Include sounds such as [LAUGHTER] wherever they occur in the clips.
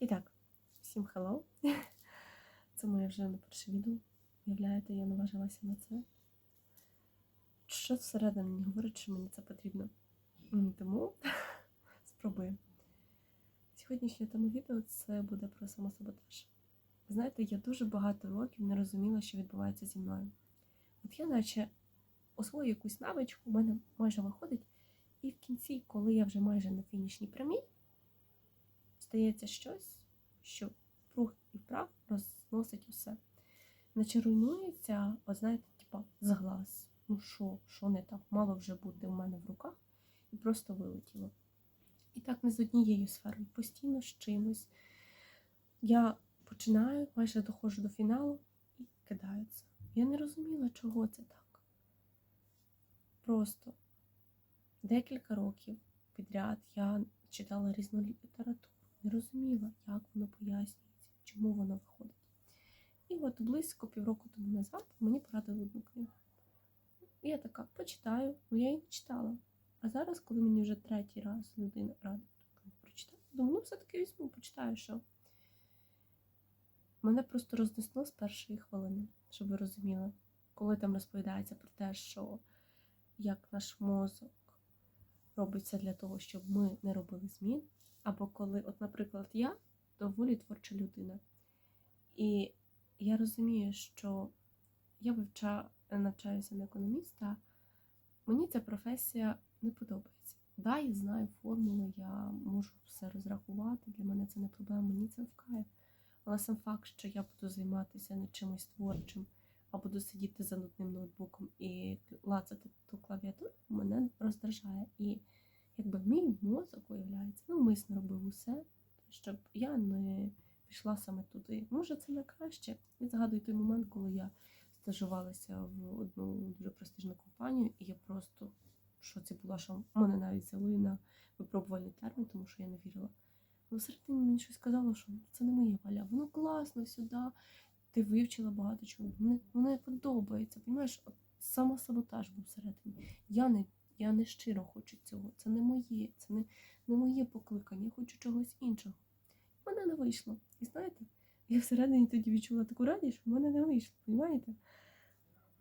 І так, всім hello. [LAUGHS] Це моє вже не перше відео. Уявляєте, я наважилася на це. Що всередині мені говорить, що мені це потрібно. Тому [LAUGHS] спробую. Сьогоднішнє тема відео це буде про самосаботаж. Знаєте, я дуже багато років не розуміла, що відбувається зі мною. От я наче освою якусь навичку, у мене майже виходить, і в кінці, коли я вже майже на фінішній прямій, стається щось, що впруг і вправ розносить усе. Наче руйнується, от знаєте, типа з глаз. Ну що, що не так? Мало вже бути в мене в руках, і просто вилетіло. І так не з однією сферою, постійно з чимось. Я починаю, майже доходжу до фіналу і кидається. Я не розуміла, чого це так. Просто декілька років підряд я читала різну літературу, не розуміла, як воно пояснюється, чому воно виходить. І от близько півроку тому назад мені порадили одну книгу. Я така почитаю, ну я її не читала. А зараз, коли мені вже третій раз людина радить книгу прочитати, думаю, ну все-таки візьму, почитаю, що. Мене просто рознесло з першої хвилини, щоб ви розуміли, коли там розповідається про те, що як наш мозок робить все для того, щоб ми не робили змін. Або коли, от, наприклад, я доволі творча людина. І я розумію, що я вивча, навчаюся на економіста, мені ця професія не подобається. Да, я знаю формулу, я можу все розрахувати, для мене це не проблема, мені це в кайф. Але сам факт, що я буду займатися не чимось творчим, а буду сидіти за нудним ноутбуком і лацати ту клавіатуру, мене роздражає. І якби мій мозок виявляється, навмисно робив усе, щоб я не пішла саме туди. Може, це не краще. Я згадую той момент, коли я стажувалася в одну дуже престижну компанію, і я просто в шоці була, що мене навіть взяли на випробувальний термін, тому що я не вірила. Але всередині мені щось сказало, що це не моя валя. Воно класно сюди. Ти вивчила багато чого. Мені, мені подобається. Понімаєш, от самосаботаж був всередині. Я не, я не щиро хочу цього. Це не моє, це не, не моє покликання. Я хочу чогось іншого. В мене не вийшло. І знаєте, я всередині тоді відчула таку радість, що в мене не вийшло. Понімаєте?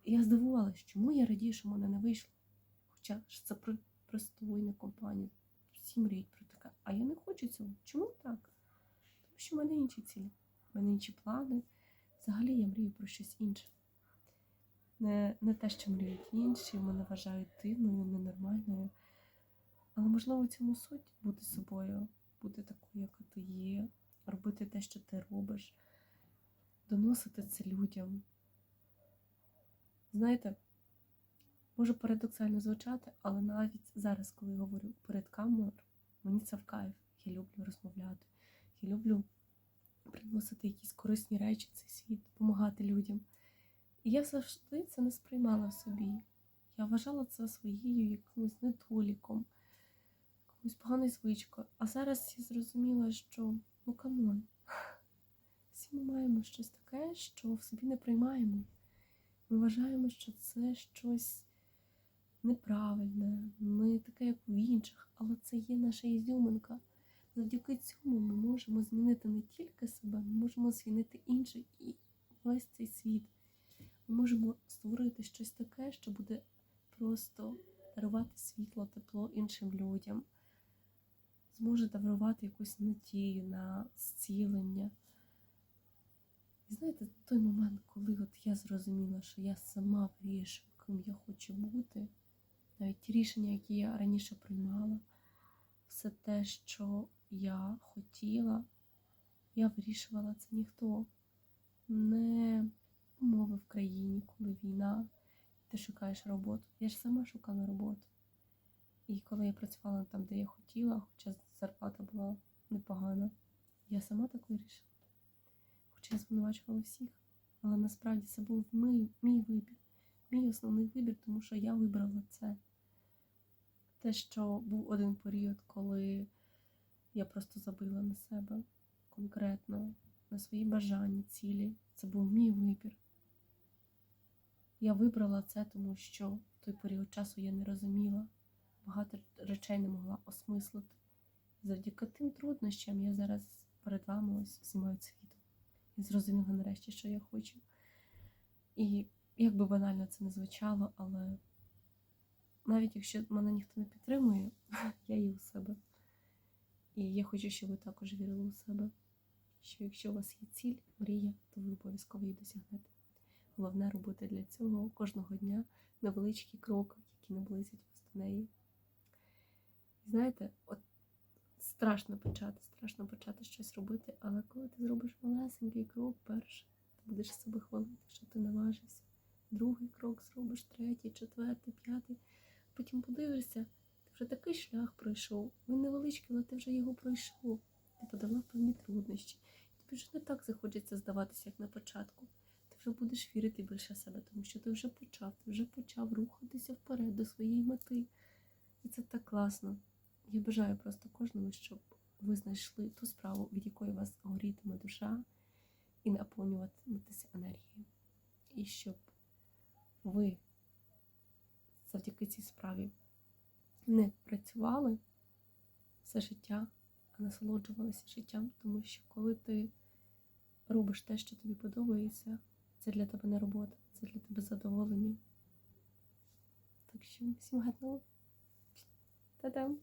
Я здивувалася, чому я радію, що в мене не вийшло. Хоча ж це про простойна компанія. Всі мріють про таке. А я не хочу цього. Чому так? Тому що в мене інші цілі, в мене інші плани. Взагалі я мрію про щось інше. Не, не те, що мріють інші, мене вважають дивною, ненормальною. Але можливо в цьому суть бути собою, бути такою, яка ти є, робити те, що ти робиш, доносити це людям. Знаєте, може парадоксально звучати, але навіть зараз, коли я говорю перед камерою, мені це в кайф. Я люблю розмовляти, я люблю приносити якісь корисні речі в цей світ, допомагати людям. І я завжди це не сприймала собі. Я вважала це своєю якимось недоліком, якоюсь поганою звичкою. А зараз я зрозуміла, що ну камон, [LAUGHS] всі ми маємо щось таке, що в собі не приймаємо. Ми вважаємо, що це щось неправильне, не таке, як у інших, але це є наша ізюминка. Завдяки цьому ми можемо змінити не тільки себе, ми можемо змінити інших і весь цей світ. Що буде просто дарувати світло, тепло іншим людям, зможе дарувати якусь надію на зцілення. І знаєте, той момент, коли от я зрозуміла, що я сама вирішую, ким я хочу бути, навіть ті рішення, які я раніше приймала, все те, що я хотіла, я вирішувала це ніхто. Не умови в країні, коли війна, ти шукаєш роботу. Я ж сама шукала роботу. І коли я працювала там, де я хотіла, хоча зарплата була непогана, я сама так вирішила. Хоча я звинувачувала всіх, але насправді це був мій, мій вибір, мій основний вибір, тому що я вибрала це. Те, що був один період, коли я просто забила на себе конкретно, на свої бажання, цілі. Це був мій вибір. Я вибрала це, тому що в той період часу я не розуміла, багато речей не могла осмислити. Завдяки тим труднощам я зараз перед вами ось знімаю це відео. Я зрозуміла нарешті, що я хочу. І як би банально це не звучало, але навіть якщо мене ніхто не підтримує, [LAUGHS] я є у себе. І я хочу, щоб ви також вірили у себе. Що якщо у вас є ціль, мрія, то ви обов'язково її досягнете. Головне робити для цього кожного дня невеличкий крок, які наблизять вас до неї. Знаєте, от страшно почати, страшно почати щось робити, але коли ти зробиш малесенький крок перший, ти будеш себе хвалити, що ти наважився. Другий крок зробиш, третій, четвертий, п'ятий. Потім подивишся, ти вже такий шлях пройшов. Він невеличкий, але ти вже його пройшов. Ти подолав певні труднощі. Тобі вже не так захочеться здаватися, як на початку. Вже будеш вірити більше в себе, тому що ти вже почав, ти вже почав рухатися вперед до своєї мети. І це так класно. Я бажаю просто кожному, щоб ви знайшли ту справу, від якої вас горітиме душа, і наповнюватиметеся енергією. І щоб ви завдяки цій справі не працювали все життя, а насолоджувалися життям, тому що коли ти робиш те, що тобі подобається, це для тебе не робота, це для тебе задоволення. Так що всім гарного. Та-дам!